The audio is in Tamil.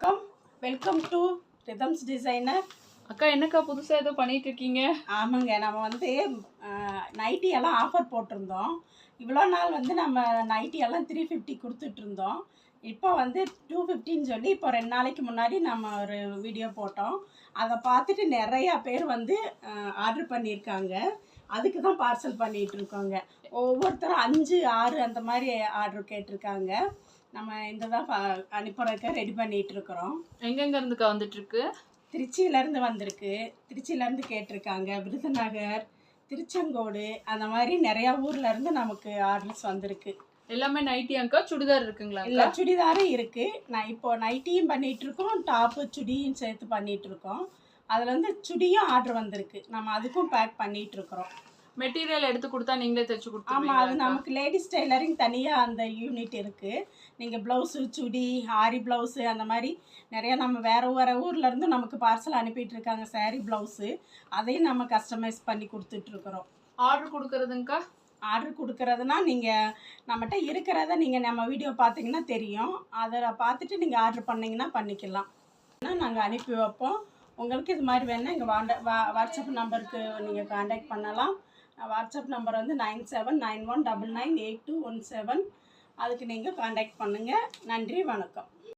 வணக்கம். வெல்கம் டு ரிதம்ஸ் டிசைனர் அக்கா என்னக்கா புதுசா ஏதோ பண்ணிட்டு இருக்கீங்க ஆமாங்க நம்ம வந்து நைட்டி எல்லாம் ஆஃபர் போட்டிருந்தோம். இவ்வளோ நாள் வந்து நம்ம நைட்டி எல்லாம் த்ரீ ஃபிஃப்டி கொடுத்துட்டு இருந்தோம் இப்போ வந்து டூ ஃபிஃப்டின்னு சொல்லி இப்போ ரெண்டு நாளைக்கு முன்னாடி நம்ம ஒரு வீடியோ போட்டோம். அதை பார்த்துட்டு நிறையா பேர் வந்து ஆர்டர் பண்ணியிருக்காங்க. அதுக்கு தான் பார்சல் பண்ணிகிட்டு இருக்கோங்க ஒவ்வொருத்தரும் அஞ்சு ஆறு அந்த மாதிரி ஆர்டர் கேட்டிருக்காங்க. நம்ம இந்த தான் அனுப்புறதுக்கு ரெடி பண்ணிகிட்டு இருக்கிறோம் எங்கெங்க இருந்துக்கா வந்துட்டு இருக்கு திருச்சியிலேருந்து வந்திருக்கு. திருச்சியிலேருந்து கேட்டிருக்காங்க விருதுநகர் திருச்செங்கோடு அந்த மாதிரி நிறையா ஊர்ல இருந்து நமக்கு ஆர்டர்ஸ் வந்திருக்கு. எல்லாமே நைட்டி அக்கா சுடிதார் இருக்குங்களா அக்கா சுடிதாரும் இருக்கு. நான் இப்போ நைட்டியும் பண்ணிட்டு இருக்கோம் டாப்பு சுடியும் சேர்த்து பண்ணிட்டு இருக்கோம் அதில் வந்து சுடியும் ஆர்டர் வந்திருக்கு. நம்ம அதுக்கும் பேக் பண்ணிட்டு இருக்கிறோம் மெட்டீரியல் எடுத்து கொடுத்தா நீங்களே தைச்சு ஆமாம் அது நமக்கு லேடிஸ் டெய்லரிங் தனியாக அந்த யூனிட் இருக்குது நீங்கள் ப்ளவுஸு சுடி ஆரி ப்ளவுஸு அந்த மாதிரி நிறையா நம்ம வேறு வேறு ஊர்லேருந்து நமக்கு பார்சல் அனுப்பிட்டு இருக்காங்க saree ப்ளவுஸு அதையும் நம்ம கஸ்டமைஸ் பண்ணி கொடுத்துட்ருக்குறோம் ஆர்டர் கொடுக்கறதுங்கக்கா? ஆர்டர் கொடுக்குறதுனா நீங்கள் நம்மகிட்ட இருக்கிறத நீங்கள் நம்ம வீடியோ பார்த்தீங்கன்னா தெரியும். அதை பார்த்துட்டு நீங்கள் ஆர்டர் பண்ணிங்கன்னா பண்ணிக்கலாம். நாங்கள் அனுப்பி வைப்போம். உங்களுக்கு இது மாதிரி வேணால் எங்கள் வாண்ட வா வாட்ஸ்அப் நம்பருக்கு நீங்கள் காண்டாக்ட் பண்ணலாம். வாட்ஸ்அப் நம்பர் வந்து nine seven nine one double nine eight two one seven அதுக்கு நீங்கள் காண்டாக்ட் பண்ணுங்கள் நன்றி வணக்கம்.